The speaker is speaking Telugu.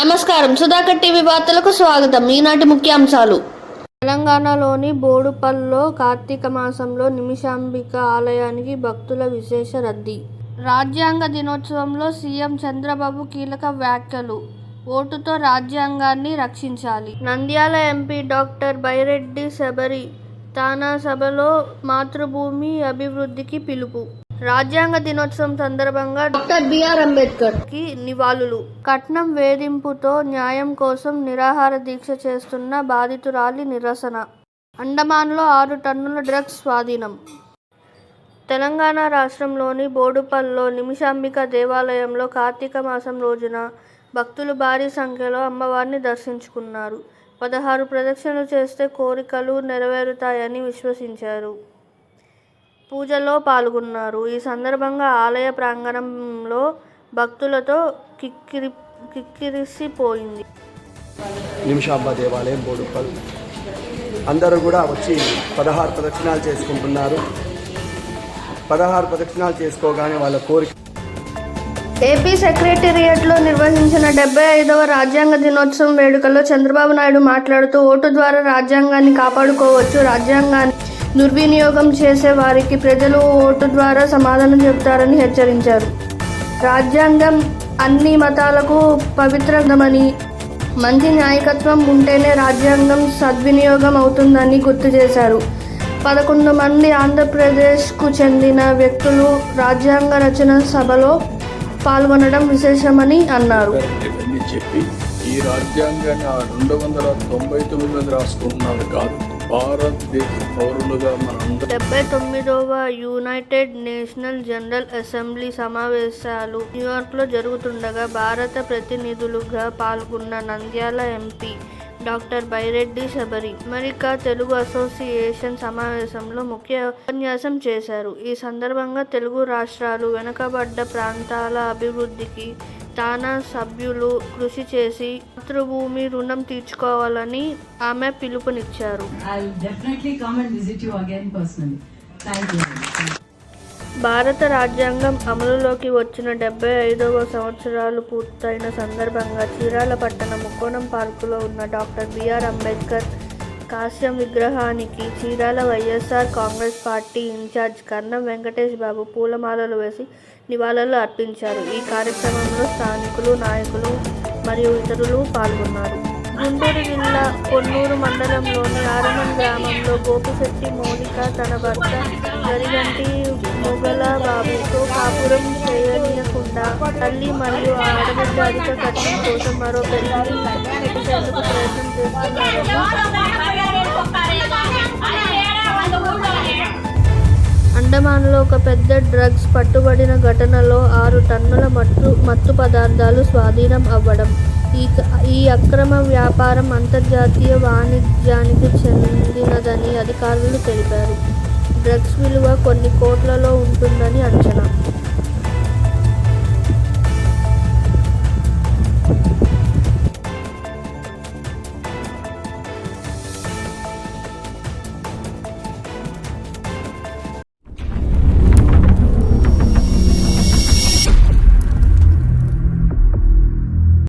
నమస్కారం. సుధాకర్ టీవీ వార్తలకు స్వాగతం. ఈనాటి ముఖ్యాంశాలు. తెలంగాణలోని బోడుపల్లో కార్తీక మాసంలో నిమిషాంబిక ఆలయానికి భక్తుల విశేష రద్దీ. రాజ్యాంగ దినోత్సవంలో సీఎం చంద్రబాబు కీలక వ్యాఖ్యలు. ఓటుతో రాజ్యాంగాన్ని రక్షించాలి. నంద్యాల ఎంపీ డాక్టర్ బైరెడ్డి శబరి తానా సభలో మాతృభూమి అభివృద్ధికి పిలుపు. రాజ్యాంగ దినోత్సవం సందర్భంగా డాక్టర్ బిఆర్ అంబేద్కర్. కి నివాళులు. కట్నం వేధింపుతో న్యాయం కోసం నిరాహార దీక్ష చేస్తున్న బాధితురాలి నిరసన. అండమాన్లో ఆరు టన్నుల డ్రగ్స్ స్వాధీనం. తెలంగాణ రాష్ట్రంలోని బోడుపల్లో నిమిషాంబిక దేవాలయంలో కార్తీక మాసం రోజున భక్తులు భారీ సంఖ్యలో అమ్మవారిని దర్శించుకున్నారు. పదహారు ప్రదక్షిణలు చేస్తే కోరికలు నెరవేరుతాయని విశ్వసించారు. పూజలో పాల్గొన్నారు. ఈ సందర్భంగా ఆలయ ప్రాంగణంలో భక్తులతో కిక్కిరి కిక్కిరిసిపోయింది. నిమిషాంబ దేవాలయం బోడుప్పల్. అందరూ కూడా వచ్చి పదహారు ప్రదక్షిణాలు చేసుకుంటున్నారు. పదహారు ప్రదక్షిణాలు చేసుకోగానే వాళ్ళ కోరిక ఏపీ సెక్రటేరియట్లో నిర్వహించిన డెబ్బై ఐదవ రాజ్యాంగ దినోత్సవం వేడుకల్లో చంద్రబాబు నాయుడు మాట్లాడుతూ ఓటు ద్వారా రాజ్యాంగాన్ని కాపాడుకోవచ్చు రాజ్యాంగాన్ని దుర్వినియోగం చేసే వారికి ప్రజలు ఓటు ద్వారా సమాధానం చెబుతారని హెచ్చరించారు. రాజ్యాంగం అన్ని మతాలకు పవిత్రమని మంచి నాయకత్వం ఉంటేనే రాజ్యాంగం సద్వినియోగం అవుతుందని గుర్తు చేశారు. పదకొండు మంది ఆంధ్రప్రదేశ్కు చెందిన వ్యక్తులు రాజ్యాంగ రచన సభలో పాల్గొనడం విశేషమని అన్నారు. చెప్పి ఈ రాజ్యాంగాన్ని రెండు వందల తొంభై తొమ్మిది మంది రాసుకుంటున్నారు కాదు. భారతదేశ పౌరులుగా మనం డెబ్బై తొమ్మిదవ యునైటెడ్ నేషనల్ జనరల్ అసెంబ్లీ సమావేశాలు న్యూయార్క్లో జరుగుతుండగా భారత ప్రతినిధులుగా పాల్గొన్న Nandyal MP doctor Byreddy Sabari America Telugu association సమావేశంలో ముఖ్య ఉపన్యాసం చేశారు. ఈ సందర్భంగా తెలుగు రాష్ట్రాలు వెనుకబడ్డ ప్రాంతాల అభివృద్ధికి తానా సభ్యులు కృషి చేసి మాతృభూమి రుణం తీర్చుకోవాలని ఆమె పిలుపునిచ్చారు. భారత రాజ్యాంగం అమలులోకి వచ్చిన డెబ్బై ఐదవ సంవత్సరాలు పూర్తయిన సందర్భంగా చీరాల పట్టణ ముక్కోణం పార్కులో ఉన్న డాక్టర్ బిఆర్ అంబేద్కర్ కాశ్యం విగ్రహానికి Chirala YSR Congress party incharge Kannam Venkatesh Babu పూలమాలలు వేసి నివాళులు అర్పించారు. ఈ కార్యక్రమంలో స్థానికులు నాయకులు మరియు ఇతరులు పాల్గొన్నారు. గుంటూరు జిల్లా కొన్నూరు మండలంలోని ఆరమన్ గ్రామంలో గోపిశెట్టి మౌనిక తన భర్త గరిగంటి మొగల బాబుతో కాపురం చేయనీయకుండా తల్లి మరియు ఆడబిడ్డ అధిక కట్నం కోసం మరో పెళ్ళి ప్రయత్నం చేస్తున్నారని అండమాన్లో ఒక పెద్ద డ్రగ్స్ పట్టుబడిన ఘటనలో ఆరు టన్నుల మత్తు మత్తు పదార్థాలు స్వాధీనం అవ్వడం. ఈ ఈ అక్రమ వ్యాపారం అంతర్జాతీయ వాణిజ్యానికి చెందినదని అధికారులు తెలిపారు. డ్రగ్స్ విలువ కొన్ని కోట్లలో ఉంటుందని అంచనా.